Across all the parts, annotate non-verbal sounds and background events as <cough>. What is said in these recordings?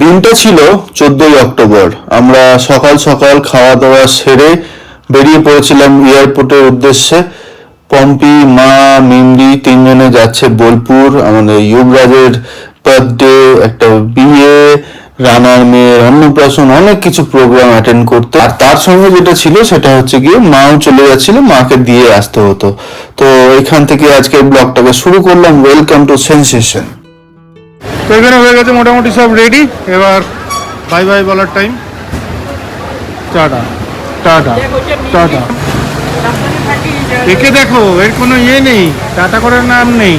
দিনটা ছিল চোদ্দই অক্টোবর। আমরা সকাল সকাল খাওয়া দাওয়া সেরে বেরিয়ে পড়েছিলাম এয়ারপোর্টের উদ্দেশ্যে। পম্পি, মা মিমরি তিনজনে যাচ্ছে বোলপুর, আমাদের যুবরাজের বার্থডে একটা বিয়ে, রানার মেয়ের অন্নপ্রাশন, অনেক কিছু প্রোগ্রাম অ্যাটেন্ড করতে। আর তার সঙ্গে যেটা ছিল সেটা হচ্ছে গিয়ে মাও চলে যাচ্ছিল, মাকে দিয়ে আসতে হতো। তো এখান থেকে আজকে ব্লগটাকে শুরু করলাম। ওয়েলকাম টু সেন্সেশন তো এখানে হয়ে গেছে মোটামুটি সব রেডি এবার বাই বাই বলার টাইম টাটা টাটা টাটা। দেখে দেখো, এর কোনো ইয়ে নেই, টাটা করার নাম নেই।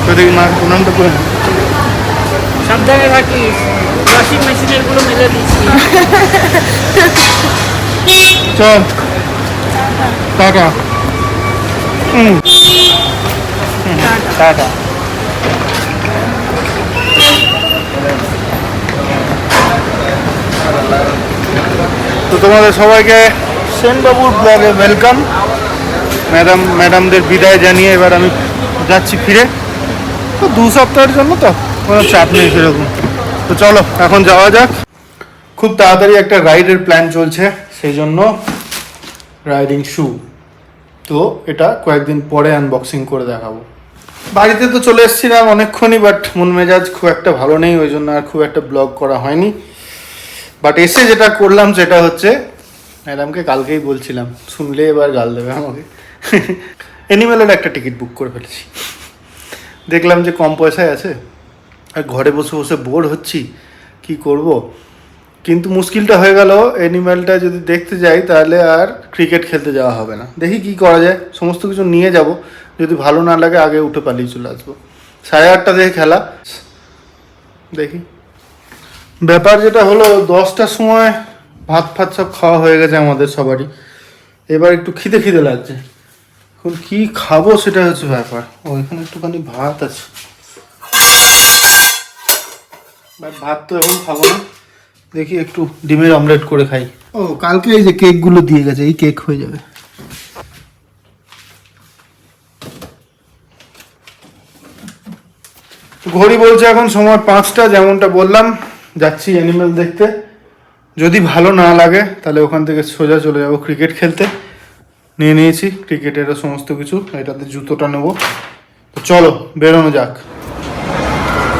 একটা দেখি মা, প্রণামটা করে। সাবধানে থাকিস। ওয়াশিং মেশিনেরগুলো মেলে দিচ্ছি। চল। টাটা। হুম টাটা। তো তোমাদের সবাইকে সেনবাবুর ব্লগে ওয়েলকাম ম্যাডাম ম্যাডামদের বিদায় জানিয়ে এবার আমি যাচ্ছি ফিরে। তো দু সপ্তাহের জন্য তো কোনো চাপ নেই সেরকম। তো চলো, এখন যাওয়া যাক। খুব তাড়াতাড়ি একটা রাইডের প্ল্যান চলছে, সেই জন্য রাইডিং শু তো এটা কয়েকদিন পরে আনবক্সিং করে দেখাবো। বাড়িতে তো চলে এসেছিলাম অনেকক্ষণই বাট মন মেজাজ খুব একটা ভালো নেই, ওই জন্য আর খুব একটা ব্লগ করা হয়নি। বাট এসে যেটা করলাম, সেটা হচ্ছে ম্যাডামকে কালকেই বলছিলাম, শুনলে এবার গাল দেবে আমাকে। <laughs> অ্যানিমেলের একটা টিকিট বুক করে ফেলেছি। দেখলাম যে কম পয়সায় আছে। আর ঘরে বসে বসে বোর হচ্ছি, কি করব? কিন্তু মুশকিলটা হয়ে গেল অ্যানিম্যালটা যদি দেখতে যাই তাহলে আর ক্রিকেট খেলতে যাওয়া হবে না। দেখি কি করা যায়, সমস্ত কিছু নিয়ে যাব, যদি ভালো না লাগে আগে উঠে পালিয়ে চলে আসব। সাড়ে আটটা থেকে খেলা, দেখি। ব্যাপার যেটা হলো, দশটার সময় ভাত ফাত সব খাওয়া হয়ে গেছে আমাদের সবারই। এবার একটু খিদে খিদে লাগছে। এখন কি খাব সেটা হচ্ছে ব্যাপার। ওইখানে একটুখানি ভাত আছে। ভাত তো এখন খাব না। দেখি একটু ডিমের অমলেট করে খাই। ও, কালকে এই যে কেকগুলো দিয়ে গেছে, এই কেক হয়ে যাবে। ঘড়ি বলছে এখন সময় পাঁচটা, যেমনটা বললাম। যাচ্ছি অ্যানিমেল দেখতে। যদি ভালো না লাগে, তাহলে ওখান থেকে সোজা চলে যাব ক্রিকেট খেলতে। নিয়ে নিয়েছি ক্রিকেটেরও সমস্ত কিছু। এটাতে জুতোটা নেব। তো চলো, বেরোনো যাক।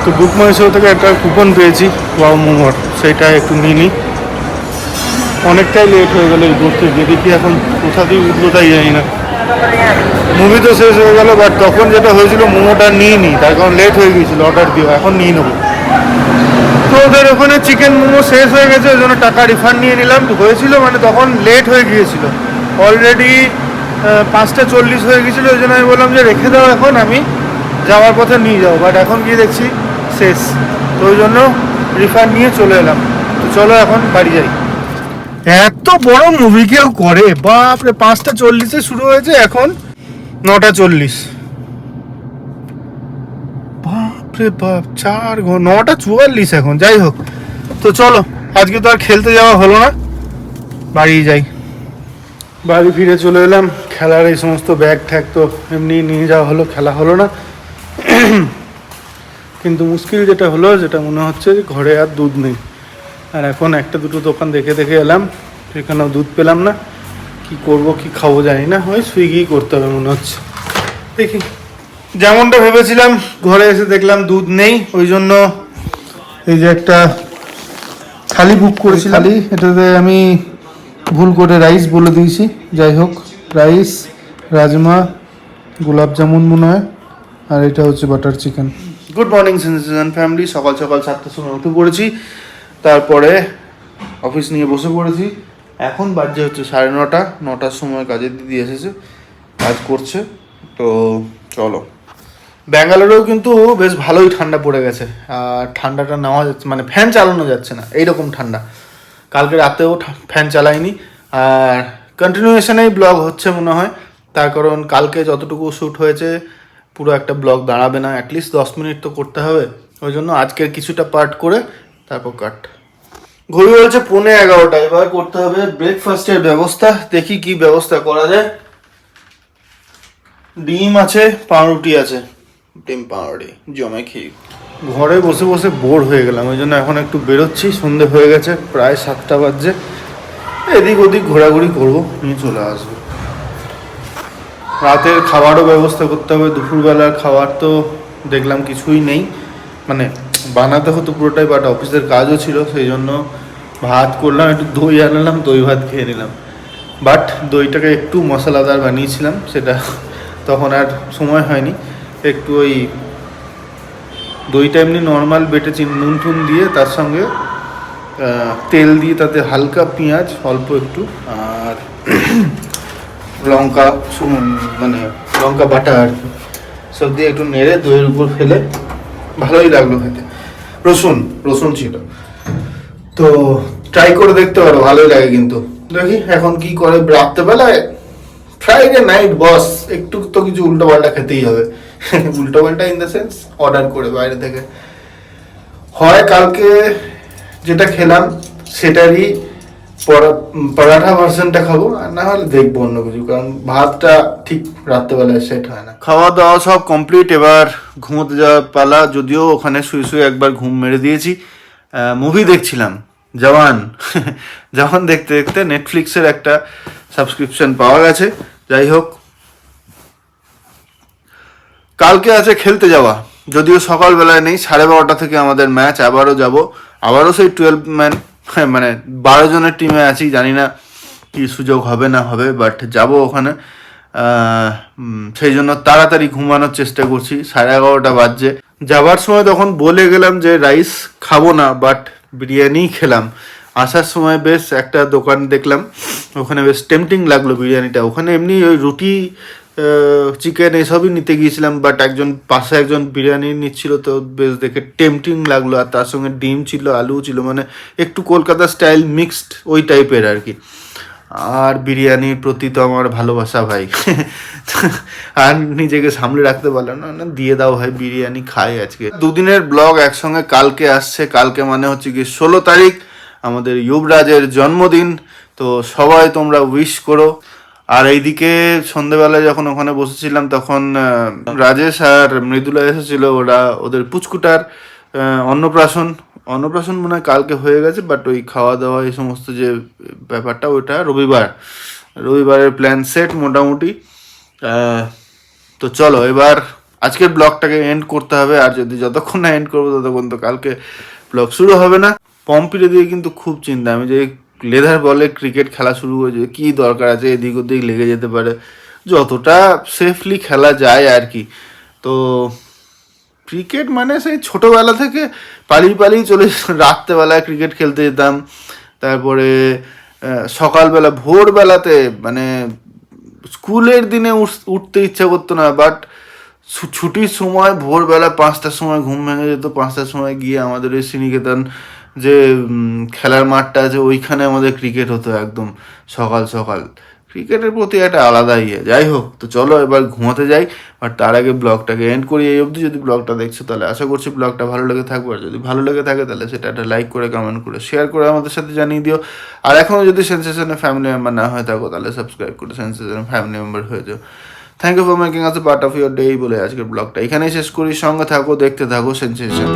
তো বুক মাই শো থেকে একটা কুপন পেয়েছি ওয়াও মোমোর সেইটা একটু নিয়ে নিই। অনেকটাই লেট হয়ে গেল এই ঘুরতে গিয়ে দেখি এখন কোথা দিয়ে উঠল তাই জানি না। মুভি তো শেষ হয়ে গেল বাট তখন যেটা হয়েছিল মোমোটা নিয়ে নিই, তার কারণ লেট হয়ে গিয়েছিল অর্ডার দিও এখন নিয়ে নেব। তো ওদের ওখানে চিকেন মোমো শেষ হয়ে গেছে, ওই জন্য টাকা রিফান্ড নিয়ে নিলাম। হয়েছিল মানে তখন লেট হয়ে গিয়েছিল। অলরেডি পাঁচটা চল্লিশ হয়ে গেছিল ওই জন্য আমি বললাম যে রেখে দাও এখন, আমি যাওয়ার পথে নিয়ে যাব। বাট এখন গিয়ে দেখছি শেষ। তো ওই জন্য রিফান্ড নিয়ে চলে এলাম। তো চলো এখন বাড়ি যাই। এত বড় মুভি কেউ করে? বাপরে পাঁচটা চল্লিশে শুরু হয়েছে এখন। নটা চল্লিশ। বাপরে বাপ চার ঘণ্টা নটা চুয়াল্লিশ এখন যাই হোক। তো চলো আজকে তো আর খেলতে যাওয়া হলো না। বাড়ি যাই। বাড়ি ফিরে চলে এলাম। খেলার এই সমস্ত ব্যাগ ট্যাগ তো এমনি নিয়ে যাওয়া হলো খেলা হলো না। কিন্তু মুশকিল যেটা হলো, যেটা মনে হচ্ছে ঘরে আর দুধ নেই। আর এখন একটা দুটো দোকান দেখে দেখে এলাম, সেখানেও দুধ পেলাম না। কি করব, কি খাব জানি না, ওই সুইগি করতে হবে মনে হচ্ছে। দেখি। যেমনটা ভেবেছিলাম, ঘরে এসে দেখলাম দুধ নেই, ওই জন্য এই যে একটা থালি বুক করেছি থালি, এটাতে আমি ভুল করে রাইস বলে দিয়েছি। যাই হোক রাইস রাজমা, গোলাপ জামুন মনে হয়, আর এটা হচ্ছে butter chicken good morning sensation family সকাল সকাল সাতটার সময় উঠে পড়েছি। তারপরে অফিস নিয়ে বসে পড়েছি। এখন বাজে হচ্ছে সাড়ে নটা। নটার সময় কাজের দিদি এসেছে, কাজ করছে। তো চলো। ব্যাঙ্গালোরেও কিন্তু বেশ ভালোই ঠান্ডা পড়ে গেছে। আর ঠান্ডাটা নেওয়া যাচ্ছে মানে ফ্যান চালানো যাচ্ছে না। এইরকম ঠান্ডা। কালকে রাতেও ফ্যান চালাইনি। আর কন্টিনিউয়েশনেই ব্লগ হচ্ছে মনে হয়। তার কারণ কালকে যতটুকু শ্যুট হয়েছে পুরো একটা ব্লগ দাঁড়াবে না অ্যাটলিস্ট দশ মিনিট তো করতে হবে। ওই জন্য আজকের কিছুটা পার্ট করে তারপর কাট ঘড়ি বলছে পৌনে এগারোটা, এবার করতে হবে ব্রেকফাস্টের ব্যবস্থা, দেখি কি ব্যবস্থা করা যায়। ডিম আছে, পাউরুটি আছে। ডিম, পাউরুটি, জমে খেয়ে ঘরে বসে বসে বোর হয়ে গেলাম, ওই জন্য এখন একটু বেরোচ্ছি, সন্ধে হয়ে গেছে, প্রায় সাতটা বাজছে। এদিক ওদিক ঘোরাঘুরি করব, নিয়ে চলে আসব। রাতের খাবারও ব্যবস্থা করতে হবে, দুপুরবেলার খাবার তো দেখলাম কিছুই নেই। মানে বানাতে হতো পুরোটাই বাট অফিসের কাজও ছিল, সেই জন্য ভাত করলাম, একটু দই আনলাম, দই ভাত খেয়ে নিলাম। বাট দইটাকে একটু মশলাদার বানিয়েছিলাম, সেটা তখন আর সময় হয়নি। একটু ওই দইটা এমনি নর্মাল বেটেছি, নুন টুন দিয়ে তার সঙ্গে তেল দিয়ে তাতে হালকা পেঁয়াজ, অল্প একটু, আর লঙ্কা মানে লঙ্কা বাটা আর কি। সব দিয়ে একটু নেড়ে দইয়ের উপর ফেলে ভালোই লাগল খেতে। রসুন রসুন ছিল। তো ট্রাই করে দেখতে পারো, ভালোই লাগে কিন্তু। দেখি এখন কি করে রাত্রেবেলায়। ফ্রাইডে নাইট বস একটু তো কিছু উল্টো পাল্টা খেতেই হবে। উল্টো পাল্টা ইন দ্য সেন্স অর্ডার করে বাইরে থেকে। হয় কালকে যেটা খেলাম, সেটারই পরাঠা ভার্সনটা খাব, আর না হলে দেখব অন্য কিছু, কারণ ভাতটা ঠিক রাত্রেবেলায় সেট হয় না। খাওয়া দাওয়া সব কমপ্লিট এবার ঘুমোতে যাওয়ার পালা, যদিও ওখানে শুয়ে শুয়ে একবার ঘুম মেরে দিয়েছি। মুভি দেখছিলাম, জওয়ান। <laughs> জওয়ান দেখতে দেখতে নেটফ্লিক্সের একটা সাবস্ক্রিপশন পাওয়া গেছে। যাই হোক। কালকে আছে খেলতে যাওয়া, যদিও সকালবেলায় নেই, সাড়ে বারোটা থেকে আমাদের ম্যাচ আবারও যাব। আবারও সেই টুয়েলভ ম্যান মানে বারো জনের টিমে আছি, জানি না কি সুযোগ হবে না হবে বাট যাব ওখানে। সেই জন্য তাড়াতাড়ি ঘুমানোর চেষ্টা করছি, সাড়ে এগারোটা বাজছে। যাবার সময় তখন বলে গেলাম যে রাইস খাব না বাট বিরিয়ানি খেলাম। আসার সময় বেশ একটা দোকান দেখলাম, ওখানে বেশ টেম্পটিং লাগল বিরিয়ানিটা। ওখানে এমনি ওই রুটি চিকেন এসবই নিতে গিয়েছিলাম বাট একজন পাশে একজন বিরিয়ানি নিচ্ছিল তো বেশ দেখে টেম্পটিং লাগল, আর তার সঙ্গে ডিম ছিল আলু ছিল মানে একটু কলকাতা স্টাইল মিক্সড ওই টাইপের আর কি। আর বিরিয়ানির প্রতি তো আমার ভালোবাসা ভাই। <laughs> আর নিজেকে সামলে রাখতে পারলাম না না, দিয়ে দাও ভাই, বিরিয়ানি খাই আজকে। দুদিনের ব্লগ একসঙ্গে কালকে আসছে, কালকে মানে হচ্ছে কি ষোলো তারিখ, আমাদের যুবরাজের জন্মদিন, তো সবাই তোমরা উইশ করো। আর এইদিকে সন্ধেবেলায় যখন ওখানে বসেছিলাম, তখন রাজেশ আর মৃদুলা এসেছিল। ওরা ওদের পুচকুটার অন্নপ্রাশন। অন্নপ্রাশন মনে হয় কালকে হয়ে গেছে বাট ওই খাওয়া দাওয়া এই সমস্ত যে ব্যাপারটা, ওটা রবিবার। রবিবারের প্ল্যান সেট মোটামুটি। তো চলো, এবার আজকের ব্লগটাকে এন্ড করতে হবে। আর যদি যতক্ষণ না এন্ড করব, ততক্ষণ তো কালকে ব্লগ শুরু হবে না। পম্পিরে দিয়ে কিন্তু খুব চিন্তা। আমি যে লেদার বলে ক্রিকেট খেলা শুরু করেছে কি দরকার আছে, এদিক ওদিক লেগে যেতে পারে, যতটা সেফলি খেলা যায় আর কি। তো ক্রিকেট মানে সেই ছোটোবেলা থেকে পালিয়ে পালিয়ে চলে রাত্রেবেলায় ক্রিকেট খেলতে যেতাম, তারপরে সকালবেলা, ভোরবেলাতে মানে স্কুলের দিনে উঠ- উঠতে ইচ্ছা করতো না বাট ছুটির সময় ভোরবেলা পাঁচটার সময় ঘুম ভেঙে যেত, পাঁচটার সময় গিয়ে আমাদের ওই শ্রীনিকেতন যে খেলার মাঠটা আছে ওইখানে আমাদের ক্রিকেট হতো একদম সকাল সকাল। ক্রিকেটের প্রতি একটা আলাদা ইয়ে। যাই হোক, তো চলো এবার ঘুমাতে যাই বাট তার আগে ব্লগটাকে এন্ড করি। এই অবধি যদি ব্লগটা দেখছ, তাহলে আশা করছি ব্লগটা ভালো লেগে থাকবে। আর যদি ভালো লেগে থাকে, তাহলে সেটা একটা লাইক করে কমেন্ট করে শেয়ার করে আমাদের সাথে জানিয়ে দিও। আর এখনও যদি সেন্সেশনের ফ্যামিলি মেম্বার না হয়ে থাকো, তাহলে সাবস্ক্রাইব করে সেন্সেশনের ফ্যামিলি মেম্বার হয়ে যাও। Thank you for making us part of your day বলে আজকের ব্লগটা এখানেই শেষ করি। সঙ্গে থাকো, দেখতে থাকো সেন্সেশন